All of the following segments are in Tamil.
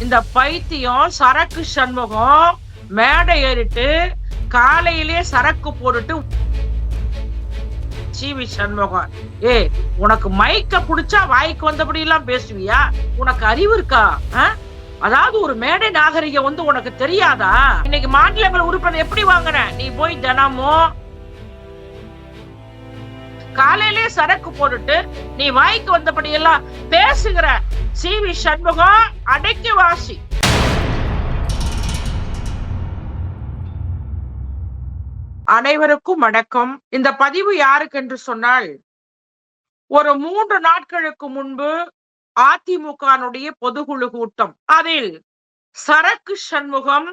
இந்த பைத்தியம் சரக்கு சண்முகம் மேடை ஏறிட்டு காலையிலே சரக்கு போட்டுட்டு சிவி சண்முகம். ஏ உனக்கு மைக்க புடிச்சா வாய்க்கு வந்தபடி எல்லாம் பேசுவியா? உனக்கு அறிவு இருக்கா? ஆ? அதாவது ஒரு மேடை நாகரிகம் வந்து உனக்கு தெரியாதா? இன்னைக்கு மாநிலங்கள் உறுப்பினர் எப்படி வாங்குற நீ போய் தினமும் காலையிலே சரக்கு போட்டுட்டு நீ வாய்க்கு வந்தபடியெல்லாம் பேசுகிற சி வி சண்முகம் அடைக்கி வாசி. அனைவருக்கும் வணக்கம். இந்த பதிவு யாருக்கு என்று சொன்னால் ஒரு மூன்று நாட்களுக்கு முன்பு அதிமுகனுடைய பொதுக்குழு கூட்டம். அதில் சரக்கு சண்முகம்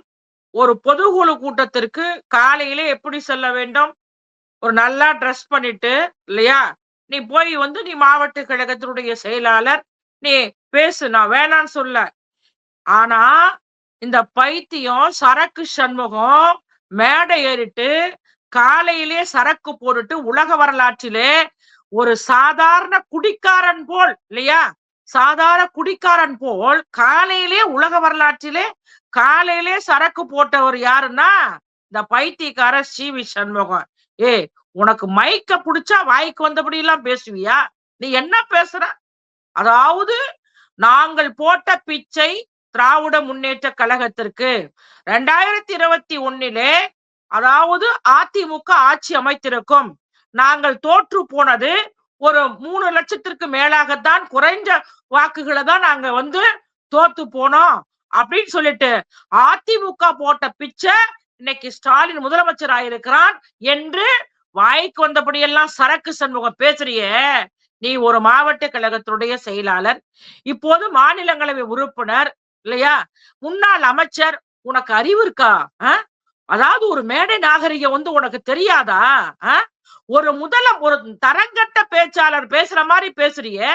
ஒரு பொதுக்குழு கூட்டத்திற்கு காலையிலே எப்படி செல்ல வேண்டும்? ஒரு நல்லா ட்ரெஸ் பண்ணிட்டு இல்லையா? நீ போய் வந்து நீ மாவட்ட கழகத்தினுடைய செயலாளர் நீ பேசு நான் வேணான்னு சொல்ல. ஆனா இந்த பைத்தியம் சரக்கு சண்முகம் மேடை ஏறிட்டு காலையிலே சரக்கு போட்டுட்டு உலக வரலாற்றிலே ஒரு சாதாரண குடிக்காரன் போல் இல்லையா? சாதாரண குடிக்காரன் போல் காலையிலே உலக வரலாற்றிலே காலையிலே சரக்கு போட்டவர் யாருன்னா இந்த பைத்தியக்கார சிவி சண்முகம். ஏ உனக்கு மைக்க புடிச்சா வாய்க்கு வந்தபடி எல்லாம் பேசுவியா? நீ என்ன பேசுற? அதாவது நாங்கள் போட்ட பிச்சை திராவிட முன்னேற்ற கழகத்திற்கு ரெண்டாயிரத்தி இருபத்தி ஒன்னிலே அதாவது அதிமுக ஆட்சி அமைத்திருக்கும் நாங்கள் தோற்று போனது ஒரு மூணு லட்சத்திற்கு மேலாகத்தான் குறைஞ்ச வாக்குகளை தான் நாங்க வந்து தோத்து போனோம் அப்படின்னு சொல்லிட்டு அதிமுக போட்ட பிச்சை இன்னைக்கு ஸ்டாலின் முதலமைச்சர் ஆயிருக்கிறான் என்று வாய்க்கு வந்தபடியெல்லாம் சரக்கு சண்முகம் பேசுறியே. நீ ஒரு மாவட்ட கழகத்தினுடைய செயலாளர் இப்போது மாநிலங்களவை உறுப்பினர் இல்லையா? முன்னாள் அமைச்சர் உனக்கு அறிவு இருக்கா? அதாவது ஒரு மேடை நாகரிகம் வந்து உனக்கு தெரியாதா? ஒரு முதல ஒரு தரங்கட்ட பேச்சாளர் பேசுற மாதிரி பேசுறியே.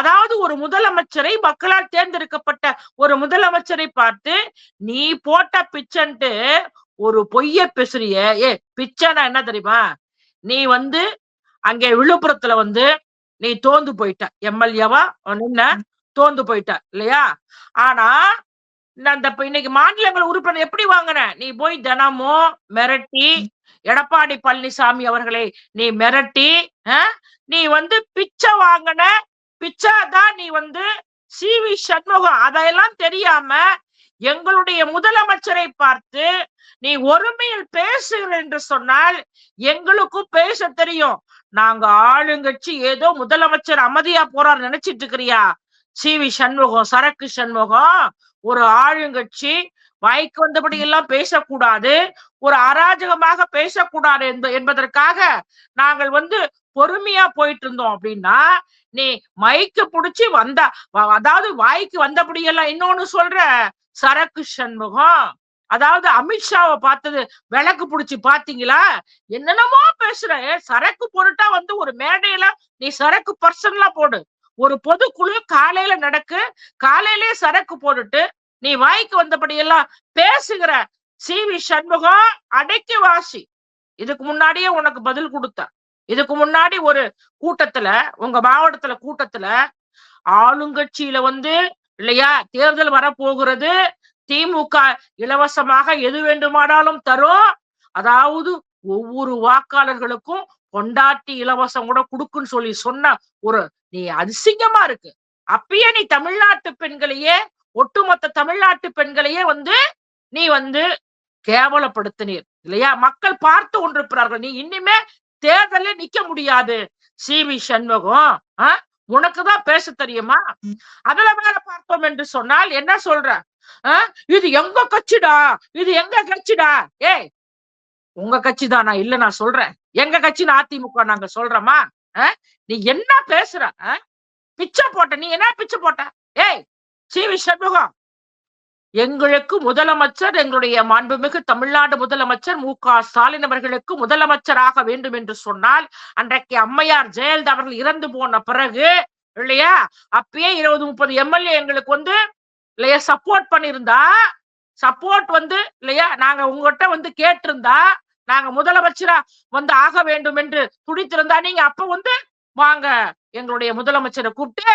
அதாவது ஒரு முதலமைச்சரை மக்களால் தேர்ந்தெடுக்கப்பட்ட ஒரு முதலமைச்சரை பார்த்து நீ போட்ட பிச்சன்ட்டு ஒரு பொய்ய பேசுறிய ஏ பிச்சைனா என்ன தெரியுமா? நீ வந்து அங்கே விழுப்புரத்துல வந்து நீ தோந்து போயிட்ட. எம்எல்ஏவா நின்ன தோந்து போயிட்ட இல்லையா? ஆனா நான் அந்த இன்னைக்கு மாநிலங்கள் உறுப்பினர் எப்படி வாங்கின? நீ போய் தினமும் மிரட்டி எடப்பாடி பழனிசாமி அவர்களை நீ மிரட்டி நீ வந்து பிச்சை வாங்கின பிச்சாதான் நீ வந்து சி வி சண்முகம். அதையெல்லாம் தெரியாம எங்களுடைய முதலமைச்சரை பார்த்து நீ ஒருமையில் பேசுகிற என்று சொன்னால் எங்களுக்கும் பேச தெரியும். நாங்க ஆளுங்கட்சி ஏதோ முதலமைச்சர் அமைதியா போறார் நினைச்சிட்டு இருக்கிறியா? சிவி சண்முகம் சரக்கு சண்முகம் ஒரு ஆளுங்கட்சி வாய்க்கு வந்தபடி எல்லாம் பேசக்கூடாது ஒரு அராஜகமாக பேசக்கூடாது என்ப என்பதற்காக நாங்கள் வந்து பொறுமையா போயிட்டு இருந்தோம் அப்படின்னா நீ மைக்கு புடிச்சு வந்த அதாவது வாய்க்கு வந்தபடியெல்லாம் இன்னொன்னு சொல்ற சரக்கு சண்முகம். அதாவது அமித்ஷாவை பார்த்தது விளக்கு புடிச்சு பாத்தீங்களா? என்னென்னமோ பேசுற. சரக்கு போட்டுட்டா வந்து ஒரு மேடையில நீ சரக்கு பர்சன்லா போடு. ஒரு பொதுக்குழு காலையில நடக்கு. காலையிலே சரக்கு போட்டுட்டு நீ வாய்க்கு வந்தபடியெல்லாம் பேசுகிற சி வி சண்முகம் அடைக்கி வாசி. இதுக்கு முன்னாடியே உனக்கு பதில் கொடுத்தேன். இதுக்கு முன்னாடி ஒரு கூட்டத்துல உங்க மாவட்டத்துல கூட்டத்துல ஆளுங்கட்சியில வந்து இல்லையா தேர்தல் வரப்போகிறது. திமுக இலவசமாக எது வேண்டுமானாலும் தரும் அதாவது ஒவ்வொரு வாக்காளர்களுக்கும் பொண்டாட்டி இலவசம் கூட கொடுக்குன்னு சொல்லி சொன்ன ஒரு நீ அதிசயமா இருக்கு. அப்பயே நீ தமிழ்நாட்டு பெண்களையே ஒட்டுமொத்த தமிழ்நாட்டு பெண்களையே வந்து நீ வந்து கேவலப்படுத்தினீர் இல்லையா? மக்கள் பார்த்து கொண்டிருக்கிறார்கள். நீ இனிமே தேர்தல்ல நிக்க முடியாது. சிவி சண்முகம் ஆ? உனக்குதான் பேச தெரியுமா? அதுல மேல பார்த்தோம் என்று சொன்னால் என்ன சொல்ற? இது எங்க கட்சிடா? இது எங்க கட்சிடா? ஏய் உங்க கட்சி தான் நான் இல்ல நான் சொல்றேன். எங்க கட்சின்னு அதிமுக நாங்க சொல்றோமா? நீ என்ன பேசுற? பிச்சை போட்ட. நீ என்ன பிச்சை போட்ட? ஏய் சிவி சண்முகம். எங்களுக்கு முதலமைச்சர் எங்களுடைய மாண்புமிகு தமிழ்நாடு முதலமைச்சர் மு. க. ஸ்டாலின் அவர்களுக்கு முதலமைச்சராக வேண்டும் என்று சொன்னால் அன்றைக்கு அம்மையார் ஜெயலலிதா அவர்கள் இறந்து போன பிறகு இல்லையா? அப்பயே இருபது முப்பது எம்எல்ஏ எங்களுக்கு வந்து இல்லையா? சப்போர்ட் பண்ணியிருந்தா சப்போர்ட் வந்து இல்லையா? நாங்க உங்ககிட்ட வந்து கேட்டிருந்தா நாங்க முதலமைச்சரா வந்து ஆக வேண்டும் என்று துடித்திருந்தா நீங்க அப்ப வந்து வாங்க எங்களுடைய முதலமைச்சரை கூப்பிட்டு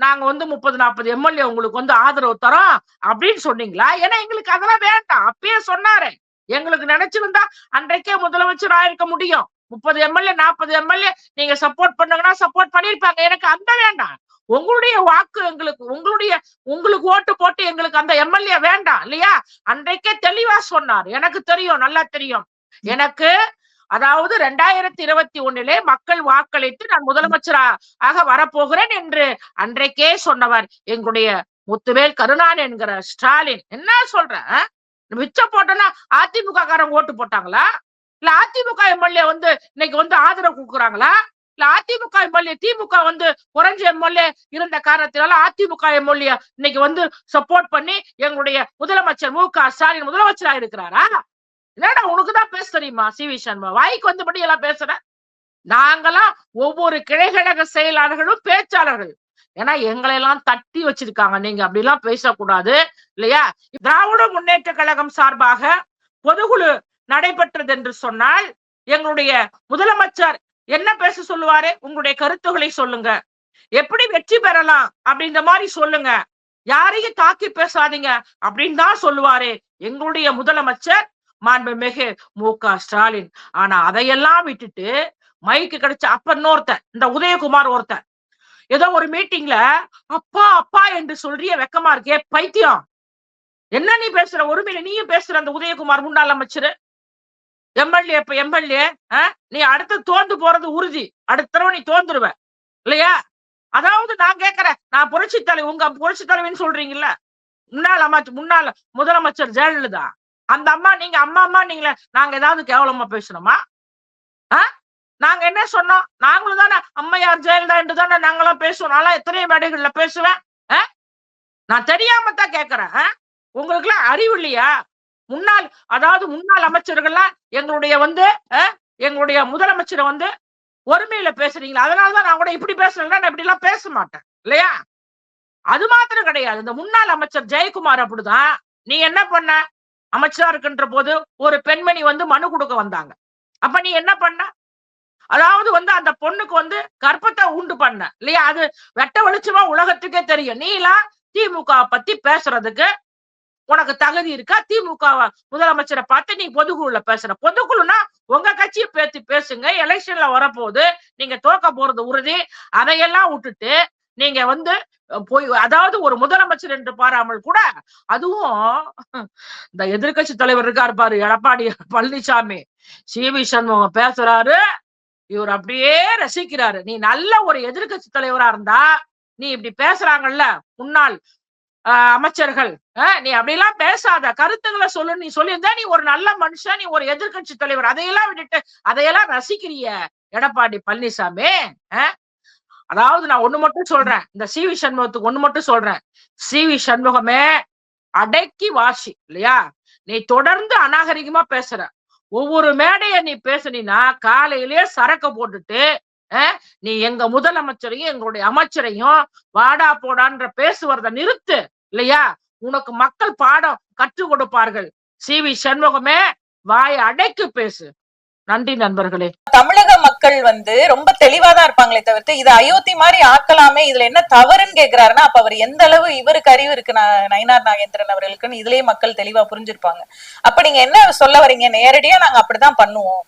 நாங்க வந்து முப்பது நாற்பது எம்எல்ஏ உங்களுக்கு வந்து ஆதரவு தரோம் அப்படின்னு சொன்னீங்களா? ஏன்னா எங்களுக்கு அதெல்லாம் வேண்டாம். அப்பயே சொன்னாரு. எங்களுக்கு நினைச்சிருந்தா அன்றைக்கே முதலமைச்சர் ஆயிருக்க முடியும். முப்பது எம்எல்ஏ நாற்பது எம்எல்ஏ நீங்க சப்போர்ட் பண்ணுங்கன்னா சப்போர்ட் பண்ணிருப்பாங்க எனக்கு அந்த வேண்டாம். உங்களுடைய வாக்கு எங்களுக்கு உங்களுடைய உங்களுக்கு ஓட்டு போட்டு எங்களுக்கு அந்த எம்எல்ஏ வேண்டாம் இல்லையா? அன்றைக்கே தெளிவா சொன்னார். எனக்கு தெரியும் நல்லா தெரியும். எனக்கு அதாவது ரெண்டாயிரத்தி இருபத்தி ஒண்ணிலே மக்கள் வாக்களித்து நான் முதலமைச்சரா ஆக வரப்போகிறேன் என்று அன்றைக்கே சொன்னவர் எங்களுடைய முத்துவேல் கருணான் என்கிற ஸ்டாலின். என்ன சொல்றேன் மிச்சம் போட்டோன்னா அதிமுக காரங்க ஓட்டு போட்டாங்களா? இல்ல அதிமுக எம்எல்ஏ வந்து இன்னைக்கு வந்து ஆதரவு கொடுக்குறாங்களா? இல்ல அதிமுக எம்எல்ஏ திமுக வந்து குறைஞ்ச எம்எல்ஏ இருந்த காரணத்தினால அதிமுக எம்எல்ஏ இன்னைக்கு வந்து சப்போர்ட் பண்ணி எங்களுடைய முதலமைச்சர் மு க ஸ்டாலின் முதலமைச்சரா இருக்கிறாரா? என்னடா உனக்குதான் பேச தெரியுமா சி வி சண்முகம்? வாய்க்கு வந்தபடி எல்லாம் பேசுற. நாங்கெல்லாம் ஒவ்வொரு கிளைகழக செயலாளர்களும் பேச்சாளர்கள். ஏன்னா எங்களை எல்லாம் தட்டி வச்சிருக்காங்க. நீங்க அப்படி எல்லாம் பேசக்கூடாது இல்லையா? திராவிட முன்னேற்ற கழகம் சார்பாக பொதுகுழு நடைபெற்றது என்று சொன்னால் எங்களுடைய முதலமைச்சர் என்ன பேச சொல்லுவாரு? உங்களுடைய கருத்துகளை சொல்லுங்க. எப்படி வெற்றி பெறலாம்? அப்படின்ற மாதிரி சொல்லுங்க. யாரையும் தாக்கி பேசாதீங்க அப்படின்னு தான் சொல்லுவாரு. எங்களுடைய முதலமைச்சர் மாண்புமிகு மு க ஸ்டாலின். ஆனா அதையெல்லாம் விட்டுட்டு மைக்கு கிடைச்ச அப்ப இன்னொருத்தன் இந்த உதயகுமார் ஒருத்தன். ஏதோ ஒரு மீட்டிங்ல அப்பா அப்பா என்று சொல்றிய வெக்கமா இருக்கே பைத்தியம். என்ன நீ பேசுற? ஒருமையில நீயும் பேசுற அந்த உதயகுமார் முன்னாள் அமைச்சர்? எம்எல்ஏ இப்ப எம்எல்ஏ நீ அடுத்து தோந்து போறது உறுதி. அடுத்த தடவை நீ தோந்துருவ. இல்லையா? அதாவது நான் கேட்கிறேன் நான் புரட்சி தலைவி உங்க புரட்சி தலைவின்னு சொல்றீங்கல்ல? முன்னாள் அமைச்சர் முன்னாள் முதலமைச்சர் ஜெயலலிதா. அந்த அம்மா நீங்க அம்மா அம்மா நீங்களே நாங்க ஏதாவது கேவலமா பேசணுமா? ஆ? நாங்க என்ன சொன்னோம்? நாங்களும் தானே அம்மையார் ஜெயலலிதா என்று தானே நாங்களாம் பேசுவோம். நல்லா எத்தனை மேடைகள்ல பேசுவேன். ஆ? நான் தெரியாம தான் கேக்குறேன். ஆ? உங்களுக்கு எல்லாம் அறிவு இல்லையா? முன்னாள் அதாவது முன்னாள் அமைச்சர்கள்லாம் எங்களுடைய வந்து ஆ? எங்களுடைய முதலமைச்சரை வந்து ஒருமையில பேசுறீங்களா? அதனாலதான் நான் கூட இப்படி பேசுறேன்னா நான் இப்படி எல்லாம் பேச மாட்டேன். இல்லையா? அது மாத்திரம் கிடையாது. இந்த முன்னாள் அமைச்சர் ஜெயக்குமார் அப்படிதான். நீ என்ன பண்ண? அமைச்சரா இருக்கின்ற போது ஒரு பெண்மணி வந்து மனு கொடுக்க வந்தாங்க. அப்ப நீ என்ன பண்ண? அதாவது வந்து அந்த பொண்ணுக்கு வந்து கற்பத்தை உண்டு பண்ண. இல்லையா? அது வெட்ட வெளிச்சமா உலகத்துக்கே தெரியும். நீலாம் திமுக பத்தி பேசுறதுக்கு உனக்கு தகுதி இருக்கா? திமுக முதலமைச்சரை பார்த்து நீ பொதுக்குழுல பேசுற. பொதுக்குழுனா உங்க கட்சியை பேத்தி பேசுங்க. எலெக்ஷன்ல வரப்போது நீங்க தோக்க போறது உறுதி. அதையெல்லாம் விட்டுட்டு நீங்க வந்து போய் அதாவது ஒரு முதலமைச்சர் என்று பாராமல் கூட அதுவும் இந்த எதிர்க்கட்சி தலைவர் இருக்காரு பாரு எடப்பாடி பழனிசாமி. சி. வி. சண்முகம் பேசுறாரு. இவர் அப்படியே ரசிக்கிறாரு. நீ நல்ல ஒரு எதிர்க்கட்சி தலைவரா இருந்தா நீ இப்படி பேசுறாங்கல்ல முன்னாள் அமைச்சர்கள். ஆஹ், நீ அப்படிலாம் பேசாத. கருத்துங்களை சொல்லு. நீ சொல்லியிருந்தா நீ ஒரு நல்ல மனுஷன் நீ ஒரு எதிர்க்கட்சி தலைவர். அதையெல்லாம் விட்டுட்டு அதையெல்லாம் ரசிக்கிறிய எடப்பாடி பழனிசாமி? அதாவது நான் ஒண்ணு மட்டும் சொல்றேன். இந்த சி வி சண்முகத்துக்கு ஒண்ணு மட்டும் சொல்றேன். சி வி சண்முகமே அடக்கி வாசி இல்லையா? நீ தொடர்ந்து அநாகரிகமா பேசுற. ஒவ்வொரு மேடைய நீ பேசுனீன்னா காலையிலேயே சரக்க போட்டுட்டு நீ எங்க முதலமைச்சரையும் எங்களுடைய அமைச்சரையும் வாடா போடான்ற பேசுவத நிறுத்து இல்லையா? உனக்கு மக்கள் பாடம் கற்றுக் கொடுப்பார்கள். சி. வி. சண்முகமே வாய் அடைக்கு பேசு. நன்றி நண்பர்களே. தமிழக மக்கள் வந்து ரொம்ப தெளிவாதான் இருப்பாங்களே தவிர்த்து இது அயோத்தி மாதிரி ஆக்கலாமே இதுல என்ன தவறுன்னு கேக்குறாருன்னா அப்ப அவர் எந்த அளவு இவருக்கு அறிவு இருக்கு ந- நாகேந்திரன் அவர்களுக்குன்னு இதுலயே மக்கள் தெளிவா புரிஞ்சிருப்பாங்க. அப்ப நீங்க என்ன சொல்ல வரீங்க? நேரடியா நாங்க அப்படிதான் பண்ணுவோம்.